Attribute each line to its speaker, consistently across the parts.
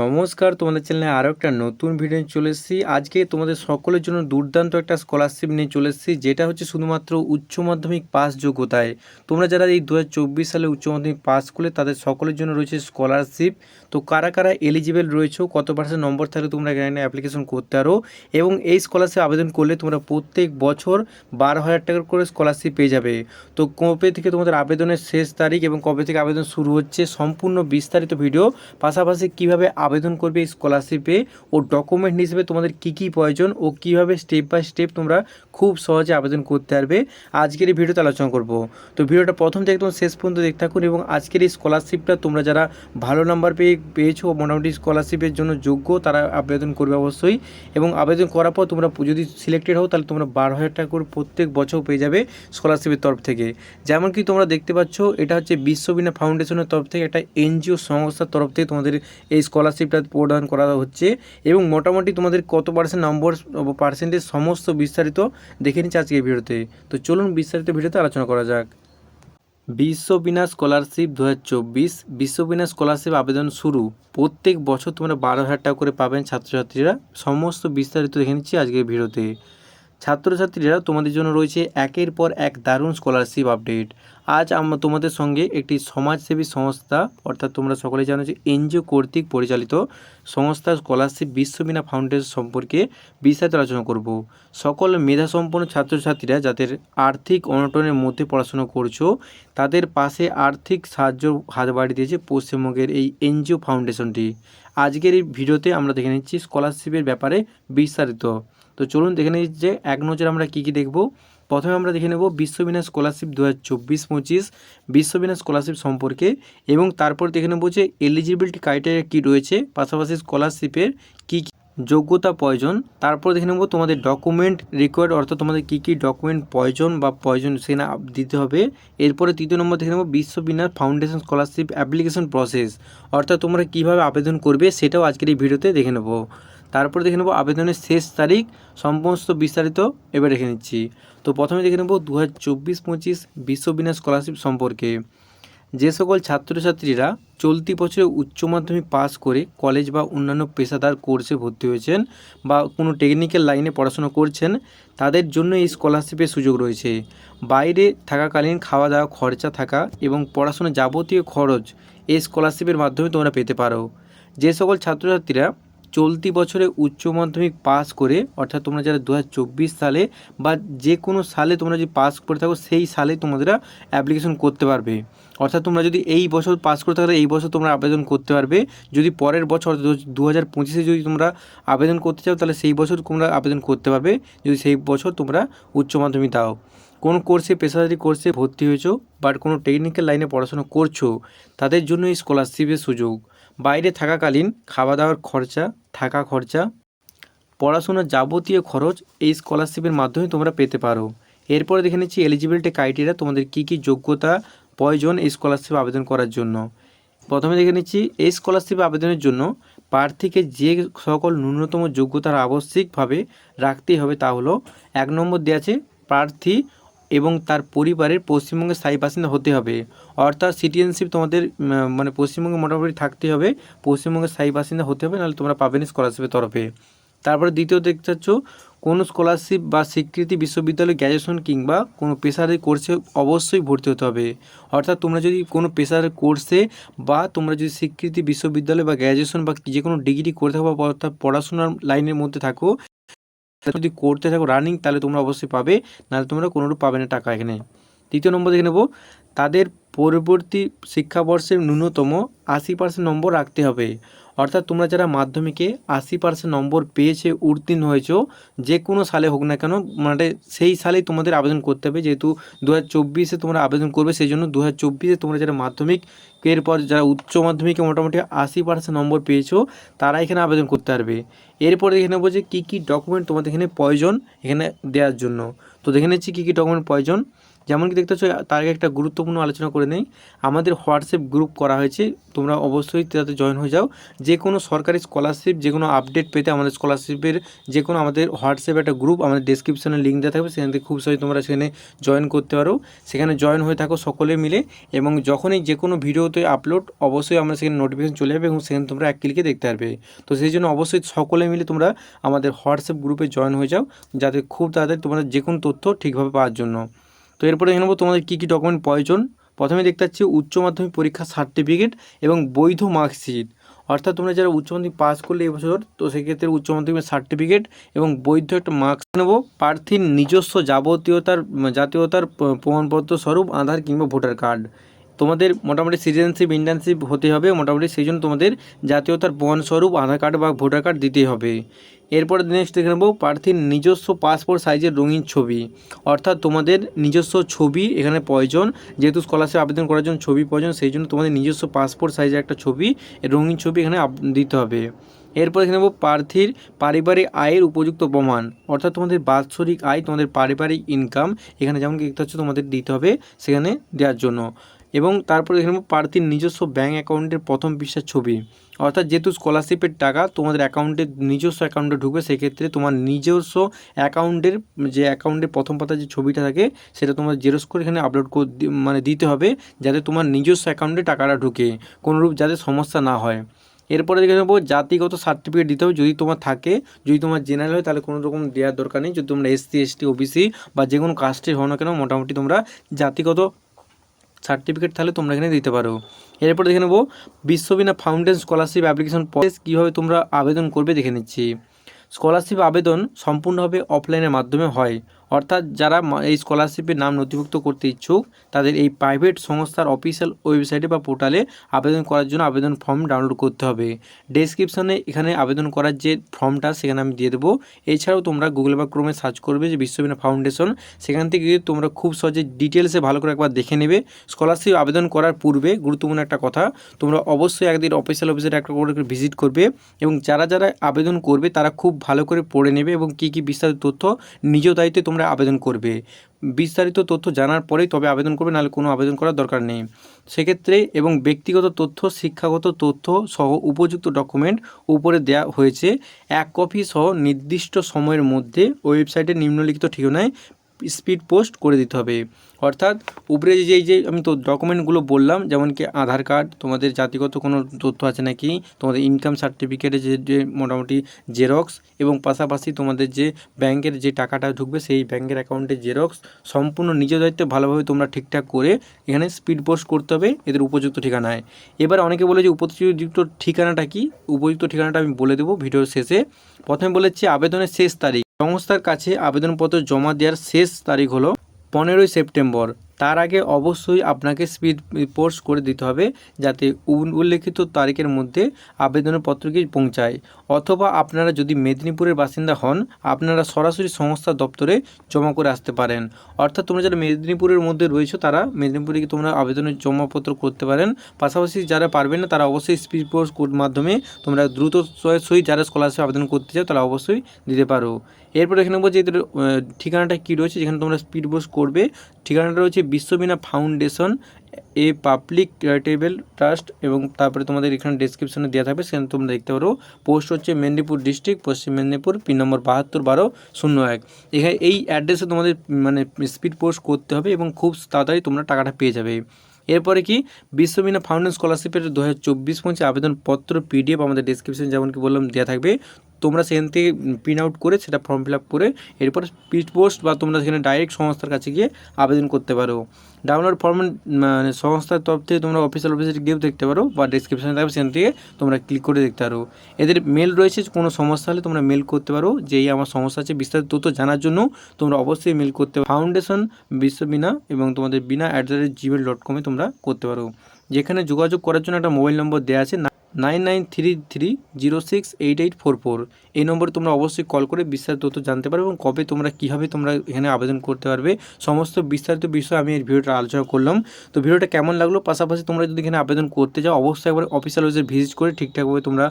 Speaker 1: নমস্কার, তোমাদের চ্যানেলে আরও একটা নতুন ভিডিও চলে এসেছি। আজকে তোমাদের সকলের জন্য দুর্দান্ত একটা স্কলারশিপ নিয়ে চলে এসেছি, যেটা হচ্ছে শুধুমাত্র উচ্চ মাধ্যমিক পাস যোগ্যতায়। তোমরা যারা এই দু হাজার চব্বিশ সালে উচ্চ মাধ্যমিক পাস করলে, তাদের সকলের জন্য রয়েছে স্কলারশিপ তো কারা কারা এলিজিবেল রয়েছে, কত পার্সেন্ট নম্বর থাকলে তোমরা এখানে অ্যাপ্লিকেশন করতে পারো। এবং এই স্কলারশিপ আবেদন করলে তোমরা প্রত্যেক বছর বারো হাজার টাকা করে স্কলারশিপ পেয়ে যাবে। তো কবে থেকে তোমাদের আবেদনের শেষ তারিখ এবং কবে থেকে আবেদন শুরু হচ্ছে, সম্পূর্ণ বিস্তারিত ভিডিও পাশাপাশি কীভাবে আবেদন করবে স্কলারশিপে ও ডকুমেন্ট হিসেবে তোমাদের কি কি প্রয়োজন ও কীভাবে স্টেপ বাই স্টেপ তোমরা খুব সহজে আবেদন করতে পারবে আজকের এই ভিডিওতে আলোচনা করব। তো ভিডিওটা প্রথম থেকে একদম শেষ পর্যন্ত দেখতে থাকুন এবং আজকের এই স্কলারশিপটা তোমরা যারা ভালো নাম্বার পেয়ে, পেয়েছ মোটামুটি স্কলারশিপের জন্য যোগ্য, তারা আবেদন করবে অবশ্যই এবং আবেদন করার পর তোমরা যদি সিলেক্টেড হও তাহলে তোমরা বারো হাজার টাকা করে প্রত্যেক বছর পেয়ে যাবে স্কলারশিপের তরফ থেকে। যেমন কি তোমরা দেখতে পাচ্ছ, এটা হচ্ছে বিশ্ববিনা ফাউন্ডেশনের তরফ থেকে একটা এনজিও সংস্থার তরফ থেকে তোমাদের এই স্কলারশিপটা প্রদান করা হচ্ছে এবং মোটামুটি তোমাদের কত পার্সেন্ট নম্বর পার্সেন্টেজ সমস্ত বিস্তারিত দেখে নিচ্ছে আজকে ভিডিওতে। তো চলুন বিস্তারিত ভিডিওতে আলোচনা করা যাক। বিশ্ববিনা স্কলারশিপ দু হাজার চব্বিশ, বিশ্ববিনা স্কলারশিপ আবেদন শুরু প্রত্যেক বছর তোমরা বারো হাজার টাকা করে পাবেন ছাত্রছাত্রীরা। সমস্ত বিস্তারিত দেখে নিচ্ছি আজকের ভিডিওতে। ছাত্রছাত্রীরা তোমাদের জন্য রয়েছে একের পর এক দারুণ স্কলারশিপ আপডেট আজ আমরা তোমাদের সঙ্গে একটি সমাজসেবী সংস্থা, অর্থাৎ তোমরা সকলে জানো যে এনজিও কর্তৃক পরিচালিত সংস্থা স্কলারশিপ বিশ্ববিনা ফাউন্ডেশন সম্পর্কে বিস্তারিত আলোচনা করব। সকল মেধাসম্পন্ন ছাত্রছাত্রীরা যাদের আর্থিক অনটনের মধ্যে পড়াশোনা করছ, তাদের পাশে আর্থিক সাহায্য হাত বাড়িয়ে দিয়েছে পশ্চিমবঙ্গের এই এনজিও ফাউন্ডেশনটি আজকের এই ভিডিওতে আমরা দেখে নিচ্ছি স্কলারশিপের ব্যাপারে বিস্তারিত। তো চলুন দেখে নিই যে এক নজরে আমরা কী কী দেখব। প্রথমে আমরা দেখে নেব বিশ্ববিনা স্কলারশিপ দু হাজার চব্বিশ পঁচিশ বিশ্ববিনা স্কলারশিপ সম্পর্কে এবং তারপর দেখে নেব যে এলিজিবিলিটি ক্রাইটেরিয়া কী রয়েছে, পাশাপাশি স্কলারশিপের কী কী যোগ্যতা প্রয়োজন। তারপর দেখে নেব তোমাদের ডকুমেন্ট রিকোয়ার্ড অর্থাৎ তোমাদের কী কী ডকুমেন্ট প্রয়োজন বা প্রয়োজন সেখানে দিতে হবে। এরপরে তৃতীয় নম্বর দেখে নেব বিশ্ববিনার ফাউন্ডেশন স্কলারশিপ অ্যাপ্লিকেশন প্রসেস অর্থাৎ তোমরা কীভাবে আবেদন করবে সেটাও আজকের এই ভিডিওতে দেখে নেব। তারপর দেখে নেব আবেদনের শেষ তারিখ, সমস্ত বিস্তারিত এবার দেখে নিচ্ছি। তো প্রথমে দেখে নেব দু হাজার চব্বিশ পঁচিশ বিশ্ববিনা স্কলারশিপ সম্পর্কে। যে সকল ছাত্রছাত্রীরা চলতি বছরে উচ্চ মাধ্যমিক পাস করে কলেজ বা অন্যান্য পেশাদার কোর্সে ভর্তি হয়েছেন বা কোনো টেকনিক্যাল লাইনে পড়াশোনা করছেন, তাদের জন্য এই স্কলারশিপের সুযোগ রয়েছে। বাইরে থাকাকালীন খাওয়া দাওয়া খরচা থাকা এবং পড়াশোনার যাবতীয় খরচ এই স্কলারশিপের মাধ্যমে তোমরা পেতে পারো। যে সকল ছাত্রছাত্রীরা চলতি বছরে উচ্চ মাধ্যমিক পাস করে, অর্থাৎ তোমরা যারা দু হাজার চব্বিশ সালে বা যে কোনো সালে তোমরা যদি পাস করে থাকো, সেই সালে তোমরা অ্যাপ্লিকেশন করতে পারবে। অর্থাৎ তোমরা যদি এই বছর পাস করে থাকলে, এই বছর তোমরা আবেদন করতে পারবে। যদি পরের বছর দু হাজার পঁচিশে যদি তোমরা আবেদন করতে চাও, তাহলে সেই বছর তোমরা আবেদন করতে পারবে। যদি সেই বছর তোমরা উচ্চ মাধ্যমিক দাও। কোন কোর্সে, পেশাদারি কোর্সে ভর্তি হয়েছো বাট কোনো টেকনিক্যাল লাইনে পড়াশোনা করছ, তাদের জন্য এই স্কলারশিপের সুযোগ। বাইরে থাকাকালীন খাওয়া দাওয়ার খরচা, থাকা খরচা, পড়াশোনার যাবতীয় খরচ এই স্কলারশিপের মাধ্যমে তোমরা পেতে পারো। এরপরে দেখে নিচ্ছি এলিজিবিলিটি ক্রাইটেরিয়া তোমাদের কী কী যোগ্যতা প্রয়োজন এই স্কলারশিপ আবেদন করার জন্য। প্রথমে দেখে নিচ্ছি, এই স্কলারশিপ আবেদনের জন্য প্রার্থীকে যে সকল ন্যূনতম যোগ্যতার আবশ্যিকভাবে রাখতেই হবে তা হলো, এক নম্বর দেওয়া আছে, প্রার্থী এবং তার পরিবারের পশ্চিমবঙ্গের স্থায়ী বাসিন্দা হতে হবে। অর্থাৎ সিটিজেনশিপ তোমাদের মানে পশ্চিমবঙ্গে মোটামুটি থাকতে হবে। পশ্চিমবঙ্গের স্থায়ী বাসিন্দা হতে হবে, নাহলে তোমরা পাবে না স্কলারশিপের তরফে। তারপরে দ্বিতীয় দেখতে চাচ্ছ, কোনো স্কলারশিপ বা স্বীকৃতি বিশ্ববিদ্যালয় গ্র্যাজুয়েশন কিংবা কোনো পেশারের কোর্সে অবশ্যই ভর্তি হতে হবে। অর্থাৎ তোমরা যদি কোনো পেশারের কোর্সে বা তোমরা যদি স্বীকৃতি বিশ্ববিদ্যালয় বা গ্র্যাজুয়েশন বা যে কোনো ডিগ্রি করে থাকো বা পড়াশোনার লাইনের মধ্যে থাকো যদি করতে থাকো রানিং তাহলে তোমরা অবশ্যই পাবে। নাহলে তোমরা কোনোরূপ পাবে না টাকা এখানে। তৃতীয় নম্বর দেখে নেব। তাদের পরবর্তী শিক্ষাবর্ষের ন্যূনতম আশি পার্সেন্ট নম্বর রাখতে হবে। অর্থাৎ তোমরা যারা মাধ্যমিকে আশি পার্সেন্ট নম্বর পেয়েছে, উত্তীর্ণ হয়েছো, যে কোনো সালে হোক না কেন মানে সেই সালেই তোমাদের আবেদন করতে হবে। যেহেতু দু হাজার চব্বিশে তোমরা আবেদন করবে, সেই জন্য দু হাজার চব্বিশে তোমরা যারা মাধ্যমিক এরপর যারা উচ্চ মাধ্যমিকে মোটামুটি আশি পার্সেন্ট নম্বর পেয়েছ, তারা এখানে আবেদন করতে পারবে। এরপরে দেখে নেব যে কী কী ডকুমেন্ট তোমাদের এখানে প্রয়োজন এখানে দেওয়ার জন্য। তো দেখে নিচ্ছি কী কী ডকুমেন্ট প্রয়োজন। যেমন কি দেখতে তার আগে একটা গুরুত্বপূর্ণ আলোচনা করে নেই। আমাদের হোয়াটসঅ্যাপ গ্রুপ করা হয়েছে, তোমরা অবশ্যই তাতে জয়েন হয়ে যাও। যে কোনো সরকারি স্কলারশিপ যে কোনো আপডেট পেতে আমাদের স্কলারশিপের যে কোনো আমাদের হোয়াটসঅ্যাপ একটা গ্রুপ আমাদের ডিসক্রিপশনে লিঙ্ক দেওয়া থাকবে, সেখান থেকে খুব সহজে তোমরা সেখানে জয়েন করতে পারো। সেখানে জয়েন হয়ে থাকো সকলে মিলে এবং যখনই যে কোনো ভিডিওতে আপলোড অবশ্যই আমরা সেখানে নোটিফিকেশন চলে যাবে এবং সেখানে তোমরা এক ক্লিকে দেখতে পারবে। তো সেই জন্য অবশ্যই সকলে মিলে তোমরা আমাদের হোয়াটসঅ্যাপ গ্রুপে জয়েন হয়ে যাও, যাতে খুব তাড়াতাড়ি তোমাদের যে কোনো তথ্য ঠিকভাবে পাওয়ার জন্য। তো এরপরে দেখে নেব তোমাদের কী কী ডকুমেন্ট প্রয়োজন। প্রথমে দেখতে পাচ্ছি উচ্চ মাধ্যমিক পরীক্ষার সার্টিফিকেট এবং বৈধ মার্কশিট অর্থাৎ তোমরা যারা উচ্চ মাধ্যমিক পাস করলে এবছর তো সেক্ষেত্রে উচ্চ মাধ্যমিকের সার্টিফিকেট এবং বৈধ একটা মার্কস নেব। প্রার্থীর নিজস্ব যাবতীয়তার, জাতীয়তার প্রমাণপত্র স্বরূপ, আধার কিংবা ভোটার কার্ড তোমাদের মোটামুটি সিটিজেনশিপ ইন্টার্নশিপ হতে হবে, মোটামুটি সেই জন্য তোমাদের জাতীয়তার প্রমাণস্বরূপ আধার কার্ড বা ভোটার কার্ড দিতে হবে। এরপরে নেক্সট দেখে নেব প্রার্থীর নিজস্ব পাসপোর্ট সাইজের রঙিন ছবি। অর্থাৎ তোমাদের নিজস্ব ছবি, এখানে প্রয়োজন, যেহেতু স্কলারশিপ আবেদন করার জন্য ছবি প্রয়োজন, সেই জন্য তোমাদের নিজস্ব পাসপোর্ট সাইজের একটা ছবি, রঙিন ছবি এখানে দিতে হবে। এরপর দেখে নেব প্রার্থীর পারিবারিক আয়ের উপযুক্ত প্রমাণ। অর্থাৎ তোমাদের বাৎসরিক আয়, তোমাদের পারিবারিক ইনকাম এখানে যেমন দেখতে হচ্ছে তোমাদের দিতে হবে সেখানে দেওয়ার জন্য। এবং তারপরে দেখে নেব প্রার্থীর নিজস্ব ব্যাঙ্ক অ্যাকাউন্টের প্রথম পৃষ্ঠার ছবি। অর্থাৎ যেহেতু স্কলারশিপের টাকা তোমাদের অ্যাকাউন্টে নিজস্ব অ্যাকাউন্টে ঢুকবে, সেক্ষেত্রে তোমার নিজস্ব অ্যাকাউন্টের যে অ্যাকাউন্টের প্রথম পাতার যে ছবিটা থাকে, সেটা তোমার জেরক্স করে এখানে আপলোড করে মানে দিতে হবে, যাতে তোমার নিজস্ব অ্যাকাউন্টে টাকাটা ঢুকে, কোনোরূপ যাতে সমস্যা না হয়। এরপরে দেখে নেব জাতিগত সার্টিফিকেট দিতে হবে, যদি তোমার থাকে, যদি তোমার জেনারেল হয়, তাহলে কোনো রকম দেওয়ার দরকার নেই। যদি তোমরা এসসি এসটি ওবিসি বা যে কোনো কাস্টের হও না কেন, মোটামুটি তোমরা জাতিগত সার্টিফিকেট তাহলে তোমরা এখানে দিতে পারো। এরপর দেখে নেব, Vishwabina foundation scholarship application process কীভাবে তোমরা আবেদন করবে দেখে নিচ্ছি। স্কলারশিপ আবেদন সম্পূর্ণভাবে অফলাইনের মাধ্যমে হয়। অর্থাৎ যারা এই স্কলারশিপের নাম নথিভুক্ত করতে ইচ্ছুক, তাদের এই প্রাইভেট সংস্থার অফিসিয়াল ওয়েবসাইটে বা পোর্টালে আবেদন করার জন্য আবেদন ফর্ম ডাউনলোড করতে হবে। ডেসক্রিপশনে এখানে আবেদন করার যে ফর্মটা সেখানে আমি দিয়ে দেবো। এছাড়াও তোমরা গুগল বা ক্রোমে সার্চ করবে যে বিশ্ববিনা ফাউন্ডেশন সেখান থেকে তোমরা খুব সহজে ডিটেলসে ভালো করে একবার দেখে নেবে। স্কলারশিপ আবেদন করার পূর্বে গুরুত্বপূর্ণ একটা কথা, তোমরা অবশ্যই একদিন অফিসিয়াল অফিসের একটা করে ভিজিট করবে এবং যারা যারা আবেদন করবে, তারা খুব ভালো করে পড়ে নেবে এবং কী কী বিস্তারিত তথ্য, নিজ দায়িত্বে তোমরা আবেদন করবে। বিস্তারিত তথ্য জানার পরেই তবে আবেদন করবে, নাহলে কোনো আবেদন করার দরকার নেই। সেক্ষেত্রে এবং ব্যক্তিগত তথ্য, শিক্ষাগত তথ্য সহ উপযুক্ত ডকুমেন্ট উপরে দেয়া হয়েছে। এক কপি সহ নির্দিষ্ট সময়ের মধ্যে ওয়েবসাইটে নিম্নলিখিত ঠিকানায় স্পিড পোস্ট করে দিতে হবে। অর্থাৎ উপরে যে যে আমি তো ডকুমেন্টগুলো বললাম, যেমন কি আধার কার্ড, তোমাদের জাতিগত কোনো তথ্য আছে নাকি? তোমাদের ইনকাম সার্টিফিকেটে যে যে মোটামুটি জেরক্স এবং পাশাপাশি তোমাদের যে ব্যাংকের যে টাকাটা ঢুকবে, সেই ব্যাংকের অ্যাকাউন্টে জেরক্স সম্পূর্ণ নিজ দায়িত্বে ভালোভাবে তোমরা ঠিকঠাক করে এখানে স্পিড পোস্ট করতে হবে এদের উপযুক্ত ঠিকানায়। এবার অনেকে বলে যে, উপযুক্ত ঠিকানাটা কি? উপযুক্ত ঠিকানাটা আমি বলে দেবো ভিডিওর শেষে। প্রথমে বলেছি, আবেদনের শেষ তারিখ। সংস্থার কাছে আবেদনপত্র জমা দেওয়ার শেষ তারিখ হলো পনেরোই সেপ্টেম্বর। তার আগে অবশ্যই আপনাকে স্পিড পোস্ট করে দিতে হবে যাতে উল- উল্লেখিত তারিখের মধ্যে আবেদনের পত্রটি পৌঁছায়। অথবা আপনারা যদি মেদিনীপুরের বাসিন্দা হন, আপনারা সরাসরি সংস্থা দপ্তরে জমা করে আসতে পারেন। অর্থাৎ তোমরা যারা মেদিনীপুরের মধ্যে রয়েছো, তারা মেদিনীপুরে তোমরা আবেদনের জমাপত্র করতে পারেন। পাশাপাশি যারা পারবেন না, তারা অবশ্যই স্পিড পোস্ট মাধ্যমে তোমরা দ্রুত সহিত যারা স্কলারশিপ আবেদন করতে চাও, তারা অবশ্যই দিতে পারো। এরপর এখানে যে এদের ঠিকানাটা কী রয়েছে? যেখানে তোমরা স্পিড পোস্ট করবে। ঠিকানাটা রয়েছে Vishwabina foundation a public charitable trust এবং তারপরে তোমাদের এখানে ডেসক্রিপশনে দেওয়া থাকবে। সেখানে তোমরা দেখতে পারো পোস্ট হচ্ছে মেদিনীপুর ডিস্ট্রিক্ট পশ্চিম মেদিনীপুর পিন নম্বর বাহাত্তর, বারো, শূন্য এক। এখানে এই অ্যাড্রেসে তোমাদের মানে স্পিড পোস্ট করতে হবে এবং খুব তাড়াতাড়ি তোমরা টাকাটা পেয়ে যাবে। এরপরে কি? বিশ্ববিনা ফাউন্ডেশন স্কলারশিপের দু হাজার চব্বিশ পঁচিশ আবেদনপত্র পিডিএফ আমাদের ডিসক্রিপশন যেমন কি বললাম দেওয়া থাকবে। তোমরা সেখান থেকে প্রিন্ট আউট করে সেটা ফর্ম ফিল আপ করে এরপর স্পিড পোস্ট বা তোমরা সেখানে ডাইরেক্ট সংস্থার কাছে গিয়ে আবেদন করতে পারো। ডাউনলোড ফর্ম মানে সংস্থার তরফ থেকে তোমরা অফিসিয়াল অফিসে গিয়েও দেখতে পারো বা ডিসক্রিপশনে থাকবে সেখান থেকে তোমরা ক্লিক করে দেখতে পারো। এদের মেল রয়েছে, কোনো সমস্যা হলে তোমরা মেল করতে পারো। যে এই আমার সমস্যা আছে, বিস্তারিত তথ্য জানার জন্য তোমরা অবশ্যই মেল করতে পারো। ফাউন্ডেশন বিশ্ববিনা এবং তোমাদের Bina at the rate Gmail dot কমে তোমরা করতে পারো। যেখানে যোগাযোগ করার জন্য একটা মোবাইল নম্বর দেওয়া আছে nine nine three three zero six eight eight four four. এই নম্বরে তোমরা অবশ্যই কল করে বিস্তারিত তথ্য জানতে পারবে এবং কবে তোমরা কীভাবে তোমরা এখানে আবেদন করতে পারবে। সমস্ত বিস্তারিত বিষয় আমি এই ভিডিওটা আলোচনা করলাম। তো ভিডিওটা কেমন লাগল? পাশাপাশি তোমরা যদি এখানে আবেদন করতে যাও অবশ্যই একবার অফিসিয়াল ওয়েবসাইট ভিজিট করে ঠিকঠাকভাবে তোমরা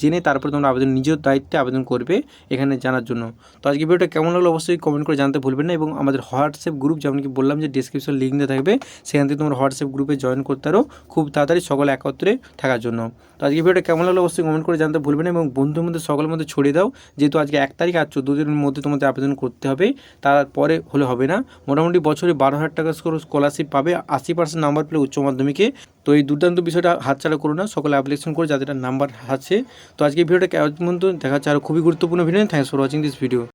Speaker 1: জেনে তারপরে তোমরা আবেদন নিজের দায়িত্বে আবেদন করবে এখানে জানার জন্য। তো আজকে ভিডিওটা কেমন লাগল অবশ্যই কমেন্ট করে জানতে ভুলবেন না এবং আমাদের হোয়াটসঅ্যাপ গ্রুপ যেমন কি বললাম যে ডিসক্রিপশন লিঙ্ক দিয়ে থাকবে, সেখান থেকে তোমরা হোয়াটসঅ্যাপ গ্রুপে জয়েন করতে পারো। খুব তাড়াতাড়ি সকলে একত্রে থাকার জন্য। তো আজকে ভিডিওটা কেমন লাগল অবশ্যই কমেন্ট করে জানতে ভুলবে না এবং বন্ধুর মধ্যে, সকলের মধ্যে ছড়িয়ে দাও। যেহেতু আজকে এক তারিখ আর চোদ্দ দিনের মধ্যে তোমাদের আবেদন করতে হবে, তারপরে হলে হবে না। মোটামুটি বছরে বারো হাজার টাকা স্কলারশিপ পাবে, আশি পার্সেন্ট নাম্বার পেলে উচ্চ মাধ্যমিকে। তো এই দুর্দান্ত বিষয়টা হাতছাড়া করো না, সকলে অ্যাপ্লিকেশন করে, যাদের নাম্বার আছে। তো আজকে ভিডিওটা কেমন দেখা যাচ্ছে আরও খুবই গুরুত্বপূর্ণ video thanks for watching this video